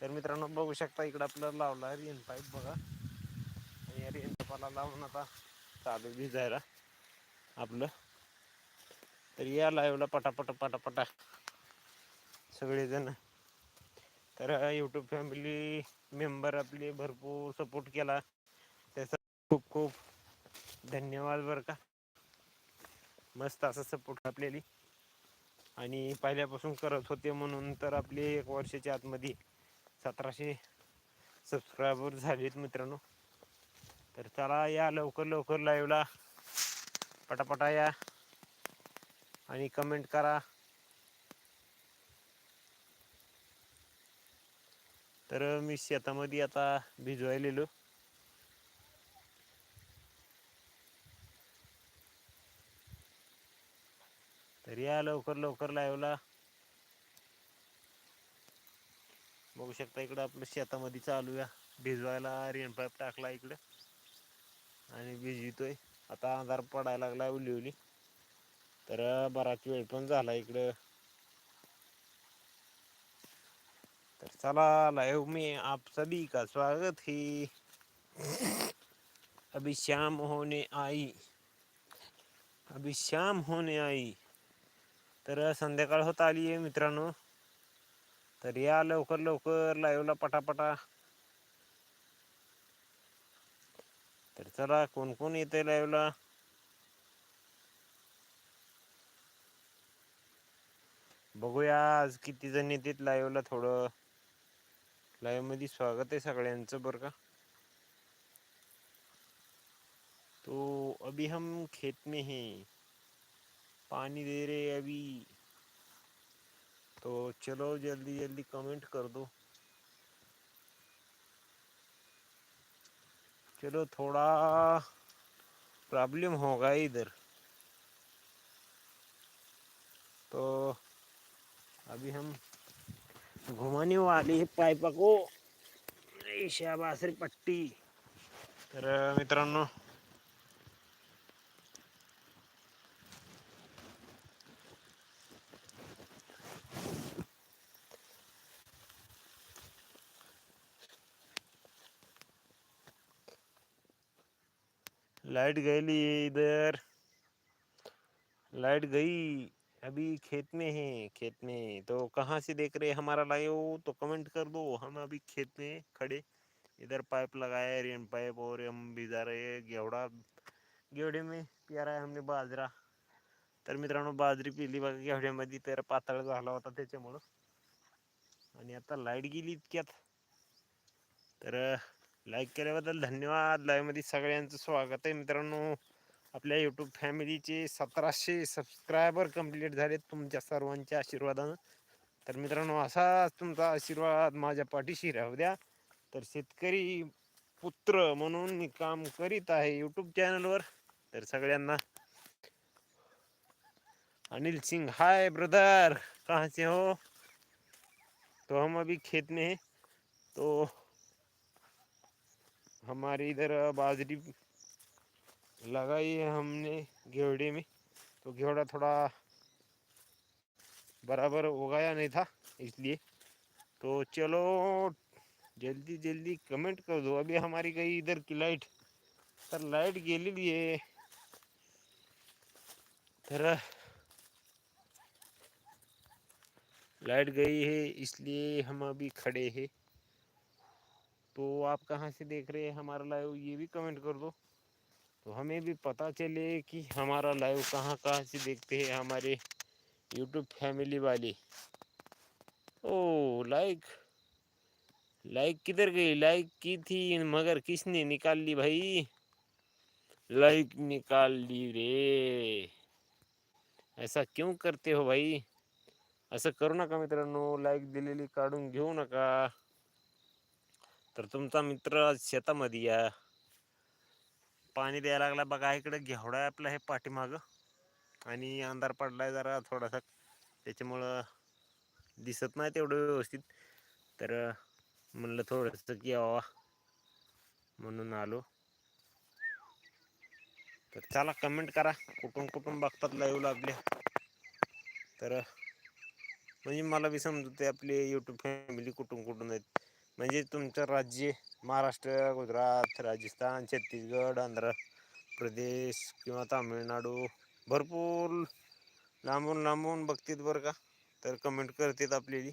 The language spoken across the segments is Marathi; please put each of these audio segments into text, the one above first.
तर मित्रांनो बघू शकता इकडं आपलं लावला रेन पाईप बघा. या रेन पाईपाला लावून आता चालू भिजायला आपलं. तर या लाईव्हला पटापट पटापटा सगळेजण. तर यूट्यूब फॅमिली मेंबर आपले भरपूर सपोर्ट केला. त्याचा खूप खूप धन्यवाद बरं का. मस्त असा सपोर्ट आपल्याली. आणि पहिल्यापासून करत होते म्हणून तर आपले एक वर्षाच्या आतमध्ये सतराशे सबस्क्रायबर झालेत मित्रांनो. तर चला या लवकर लवकर लाईव्हला पटापटा या. आणि कमेंट करा. तर मी शेतामध्ये आता भिजवायलेलो. तर या लवकर लवकर लाईव्हला बघू शकता इकडं आपलं शेतामध्ये चालू भिजवायला रेन पाईप टाकला इकडं. आणि भिजवितोय. आता अंधार पडायला लागला उली उली तर बराच वेळ पण झाला इकडं. तर चला लाईव्ह हो मी आप सभी का स्वागत हे. अभी शाम होने आई. अभी शाम आई. तर संध्याकाळ होत आली आहे मित्रांनो. तर या लवकर लवकर लाईव्हला पटापटा. तर चला कोण कोण येते लाईव्हला बघूया आज किती जण येतात लाईव्हला थोडं. लाईव्हमध्ये स्वागत आहे सगळ्यांचं बरं का. तो अभी हम खेत में हैं. पानी दे रहे अभी. तो चलो जल्दी जल्दी कमेंट कर दो। चलो थोड़ा प्रॉब्लम होगा इधर। तो अभी हम घुमाने वाले हैं पाइपा को। ए, शाबास पट्टी। तर मित्रांनो लाइट गई इधर। लाइट गई, अभी खेत में है, खेत में। तो कहाँ से देख रहे हमारा लाइव? तो कमेंट कर दो, हम अभी खेत में खड़े। इधर पाइप लगाया रेन पाइप, और हम भिजा रहे घेवडा घेवडे में प्यारा है हमने बाजरा। तर मित्रांनो, बाजरी पिली बघा घेवड्यामध्ये तर पातळ झाला होता आता लाईट गेली इतक्यात. तर लाईक केल्याबद्दल धन्यवाद. लाईमध्ये सगळ्यांचं स्वागत आहे. मित्रांनो आपल्या यूट्यूब फॅमिलीचे सतराशे सबस्क्रायबर कंप्लीट झालेत तुमच्या सर्वांच्या आशीर्वादानं. तर मित्रांनो असाच तुमचा आशीर्वाद माझ्या पाठीशी राहू द्या. तर शेतकरी पुत्र म्हणून मी काम करीत आहे यूट्यूब चॅनलवर तर सगळ्यांना अनिल सिंह हाय ब्रदर कहाँ से हो? तो हम अभी खेत में हैं. तो हमारे इधर बाजरी लगाई है हमने घेवड़े में। तो घेवड़ा थोड़ा बराबर उगाया नहीं था, इसलिए। तो चलो, जल्दी जल्दी कमेंट कर दो। अभी हमारी गई इधर की लाइट तर लाइट गेलेली आहे लाइट गई है, इसलिए हम अभी खड़े हैं। तो आप कहाँ से देख रहे हैं हमारा लाइव, ये भी कमेंट कर दो। तो हमें भी पता चले कि हमारा लाइव कहाँ कहाँ से देखते हैं हमारे यूट्यूब फैमिली वाले। ओ लाइक लाइक किधर गई? लाइक की थी, मगर किसने निकाल ली भाई? लाइक निकाल ली रे। ऐसा क्यों करते हो भाई? असं करू नका मित्रांनो लाईक दिलेली काढून घेऊ नका। तर तुमचा मित्र शेतामध्ये या. पाणी द्यायला लागला बघा इकडे घेवडा आहे आपला हे पाठीमाग. आणि अंधार पडलाय जरा थोडासा. त्याच्यामुळं दिसत नाही तेवढं व्यवस्थित. तर म्हणलं थोडंसं की यावा. म्हणून आलो. तर चला कमेंट करा. कुठून कुठून बघतात लाईव्ह आपल्या तर म्हणजे मला बी समजते आपले यूट्यूब फॅमिली कुठून कुठून आहेत. म्हणजे तुमचं राज्य महाराष्ट्र गुजरात राजस्थान छत्तीसगड आंध्र प्रदेश किंवा तामिळनाडू. भरपूर लांबून लांबून बघतात बरं का. तर कमेंट करतात आपल्याली.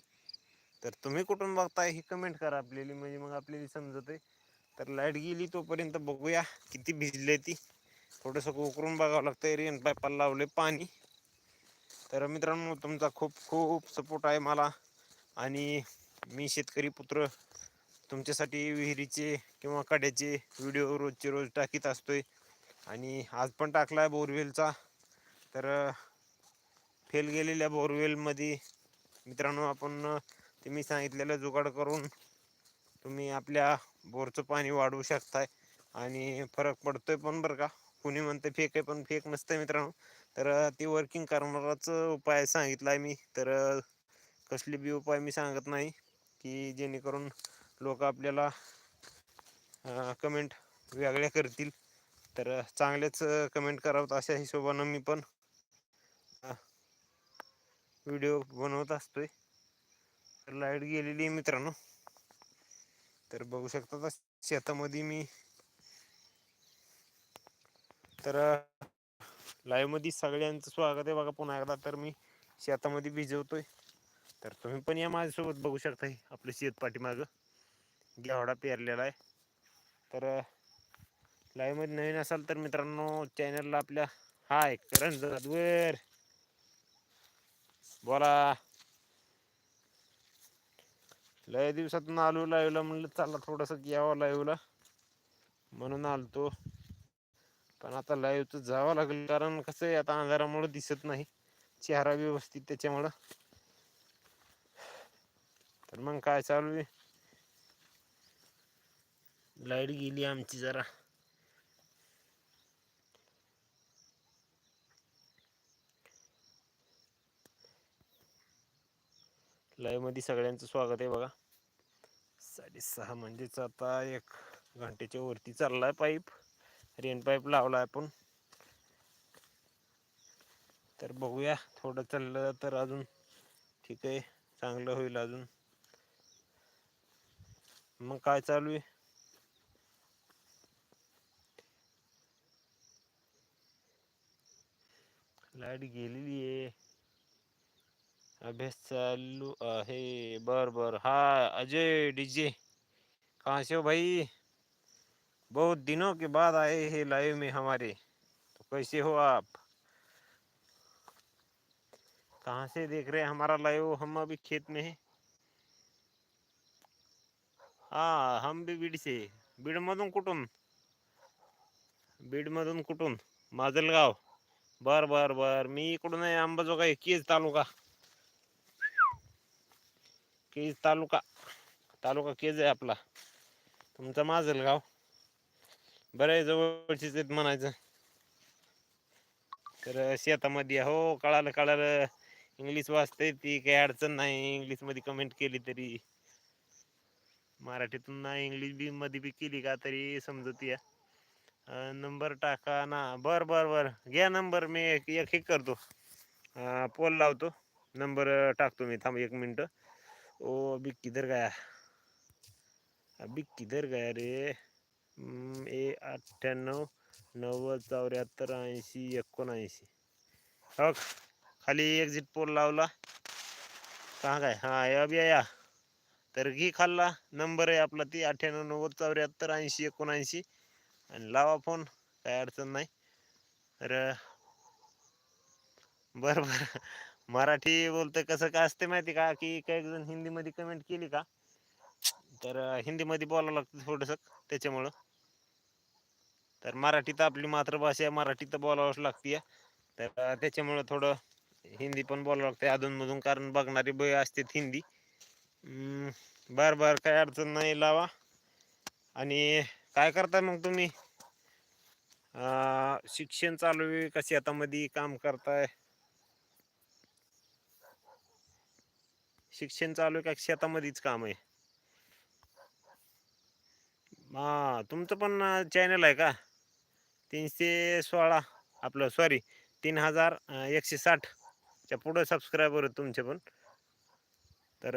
तर तुम्ही कुठून बघताय ही कमेंट करा आपल्याली. म्हणजे मग आपल्याला समजत आहे तर लाइट गेली तोपर्यंत बघूया किती भिजले ती. थोडंसं उकरून बघावं लागतं रेन पाईपाला लावले पाणी. तर मित्रांनो तुमचा खूप खूप सपोर्ट आहे मला. आणि मी शेतकरी पुत्र तुमच्यासाठी विहिरीचे किंवा कड्याचे व्हिडिओ रोजचे रोज टाकीत असतोय. आणि आज पण टाकला आहे बोरवेलचा. तर फेल गेलेल्या बोरवेलमध्ये मित्रांनो आपण तुम्ही सांगितलेलं जुगाड करून तुम्ही आपल्या बोरचं पाणी वाढवू शकताय. आणि फरक पडतोय पण बरं का. कुणी म्हणते फेक आहे पण फेक नसतं मित्रांनो. तर ती वर्किंग करणाराच उपाय सांगितला आहे मी. तर कसली बी उपाय मी सांगत नाही. की जेणेकरून लोक आपल्याला कमेंट वेगळ्या करतील. तर चांगलेच कमेंट करावं अशा हिशोबानं मी पण व्हिडिओ बनवत असतोय. तर लाइट गेलेली आहे मित्रांनो. तर बघू शकता शेतामध्ये मी तर लाईवमध्ये सगळ्यांचं स्वागत आहे बघा. पुन्हा एकदा तर मी शेतामध्ये भिजवतोय. तर तुम्ही पण या माझ्यासोबत बघू शकता आपलं शेत पाठीमागं. घेवडा पेरलेला आहे. तर लाईव्हमध्ये नवीन असाल तर मित्रांनो चॅनलला आपल्या हाय करण जाधवर. बोला. लय दिवसातून आलो लाईव्हला म्हणलं चला थोडंसं यावं लाईव्हला म्हणून आलतो. पण आता लाईव्ह जावं लागेल कारण कसं आहे आता अंधारामुळे दिसत नाही. चेहरा व्यवस्थित त्याच्यामुळं. तर मग काय चालू आहे? लाइट गेली आमची जरा. लाईव्हमध्ये सगळ्यांचं स्वागत आहे बघा. साडेसहा म्हणजेच आता एक घंटेच्या वरती चाललाय पाईप. रेन पाईप लावला आपण. तर बघूया थोडं चाललं तर अजून ठीक आहे चांगलं होईल अजून. मग काय चालू आहे? लाईट गेलेली आहे अभ्यास चालू आहे. बर बर. हा, अजय, डीजे. कहाँ से हो भाई? बहुत दिनों के बाद आए हैं लाइव में हमारे. तो कैसे हो आप? कहाँ से देख रहे हैं हमारा लाइव हम अभी खेत में हैं. हा, हम भी बीड से. बीडमधून कुठून बीडमधून कुठून माजलगाव. बर बर बर. मी इकडून आहे अंबाजोगाई केज तालुका. केज तालुका. तालुका केज आहे आपला. तुमचा माजलगाव बरं आहे जवळचीच आहेत म्हणायचं. तर शेतामध्ये हो कळालं कळालं. इंग्लिश वाचते ती काही अडचण नाही. इंग्लिशमध्ये कमेंट केली तरी. मराठीतून नाही इंग्लिश बी मध्ये बी केली का तरी समजत या. नंबर टाका ना. बर बर बर. घ्या नंबर मी एक एक हे करतो. पोल लावतो. नंबर टाकतो मी. थांब एक मिनटं. ओ अभी किधर गया. अभी किधर गया रे. ए अठ्ठ्याण्णव नव्वद चौऱ्याहत्तर ऐंशी एकोणऐंशी. हो खाली एक्झिट पोल लावला. का काय हा या बी या तर घी खाल्ला. नंबर आहे आपला ती अठ्ठ्याण्णव नव्वद चौऱ्याहत्तर ऐंशी एकोणऐंशी. आणि लावा फोन काय अडचण नाही. तर बर बर. मराठी बोलतोय कसं काय असते माहिती का? की काही जण हिंदीमध्ये कमेंट केली का? तर हिंदीमध्ये बोलावं लागतं थोडंसं त्याच्यामुळं. तर मराठीत आपली मातृभाषा आहे मराठी तर बोलावंच लागते तर त्याच्यामुळं थोडं हिंदी पण बोलावं लागते अधूनमधून कारण बघणारी बय असतात हिंदी. बर बर. काय अडचण नाही लावा. आणि काय करताय मग तुम्ही? शिक्षण चालू आहे का शेतामध्ये काम करताय? शिक्षण चालू आहे का शेतामध्येच काम आहे? हा तुमचं पण चॅनल आहे का? तीनशे सोळा आपलं सॉरी तीन हजार एकशे साठच्या पुढं सबस्क्रायबर आहेत तुमचे पण. तर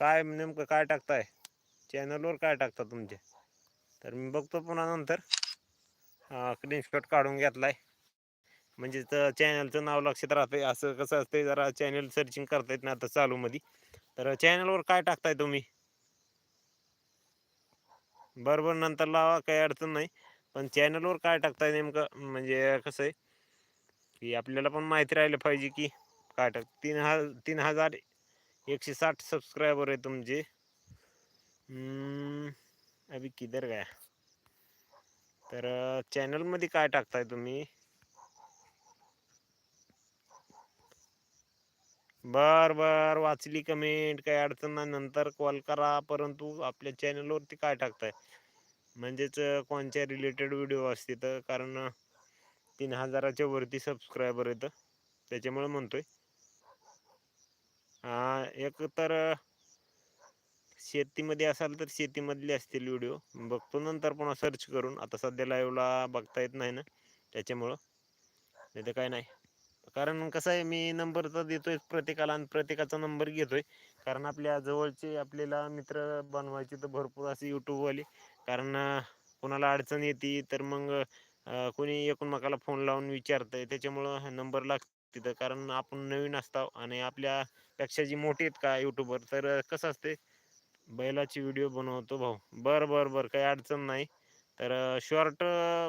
काय नेमकं काय टाकताय? चॅनलवर काय टाकता तुमच्या तर मी बघतो पुन्हा नंतर. स्क्रीनशॉट काढून घेतलाय. म्हणजे तर चॅनलचं नाव लक्षात राहते असं कसं असते जरा चॅनल सर्चिंग करता येत ना आता चालूमध्ये. तर चॅनलवर काय टाकताय तुम्ही? बरोबर नंतर लावा काही अडचण नाही. पण चॅनलवर काय टाकताय नेमकं? म्हणजे कसं आहे? की आपल्याला पण माहिती राहिलं पाहिजे की काय टाक तीन हा तीन हजार एकशे साठ सबस्क्रायबर आहे तुमचे. अभी किधर गया? तर चॅनलमध्ये काय टाकताय तुम्ही? बर बर वाचली कमेंट काही अडचण नाही नंतर कॉल करा परंतु आपल्या चॅनलवरती काय टाकताय? म्हणजेच कोणच्या रिलेटेड व्हिडिओ असते तर कारण तीन हजाराच्या वरती सबस्क्रायबर येतं त्याच्यामुळे म्हणतोय. हा एक तर शेतीमध्ये असाल तर शेतीमधले असतील व्हिडिओ. बघतो नंतर पुन्हा सर्च करून. आता सध्या लाईव्हला बघता येत नाही ना त्याच्यामुळं. नाही तर काय नाही. कारण कसं आहे मी नंबर तर देतोय प्रत्येकाला आणि प्रत्येकाचा नंबर घेतोय. कारण आपल्या जवळचे आपल्याला मित्र बनवायचे तर भरपूर असे यूट्यूबवाले कारण कोणाला अडचण येते तर मग कोणी एकमेकाला फोन लावून विचारतंय. त्याच्यामुळं नंबर लाग तिथं. कारण आपण नवीन असतो आणि आपल्यापेक्षा जी मोठी आहेत का यूट्यूबर तर कसं असते बैलाची व्हिडिओ बनवतो भाऊ. बरं बरं बरं काही अडचण नाही. तर शॉर्ट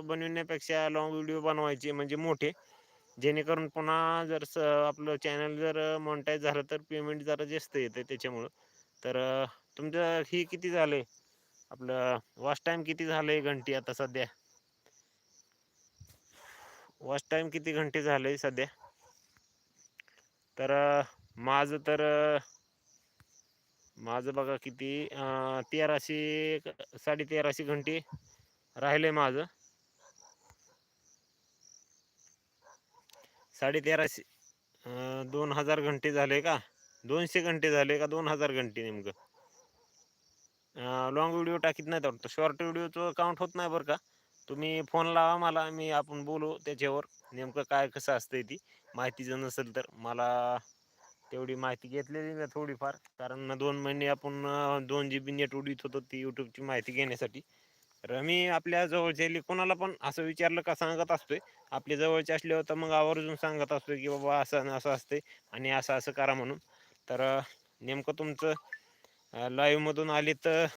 बनविण्यापेक्षा लाँग व्हिडिओ बनवायचे म्हणजे मोठे. जेणेकरून पुन्हा जर स आपलं चॅनल जर मॉनिटाईज झालं तर पेमेंट जरा जास्त येतं त्याच्यामुळं. तर तुमचं ही किती झालं आपलं वॉच टाईम किती झालं आहे घंटी आता सध्या? वॉच टाईम किती घंटे झालं आहे सध्या? तर माझं तर माझं बघा किती तेराशे साडे तेराशे घंटे राहिले आहे माझं. साडे तेराशे दोन हजार घंटे झाले का? दोनशे घंटे झाले का दोन हजार घंटे नेमकं? लॉंग व्हिडिओ टाकीत नाही वाटतं. शॉर्ट व्हिडिओचं काउंट होत नाही बरं का? तुम्ही फोन लावा मला मी आपण बोलू त्याच्यावर. नेमकं काय कसं असतंय ती? माहिती जर नसेल तर मला तेवढी माहिती घेतलेली ना थोडीफार. कारण दोन महिने आपण दोन जी बी नेट उडीत होतो ती यूट्यूबची माहिती घेण्यासाठी. तर मी आपल्या जवळचे कोणाला पण असं विचारलं का सांगत असतोय. आपल्या जवळचे असल्यावर तर मग आवर्जून सांगत असतोय की बाबा असं असं असते आणि असं असं करा म्हणून. तर नेमकं तुमचं लाईव्हमधून आले तर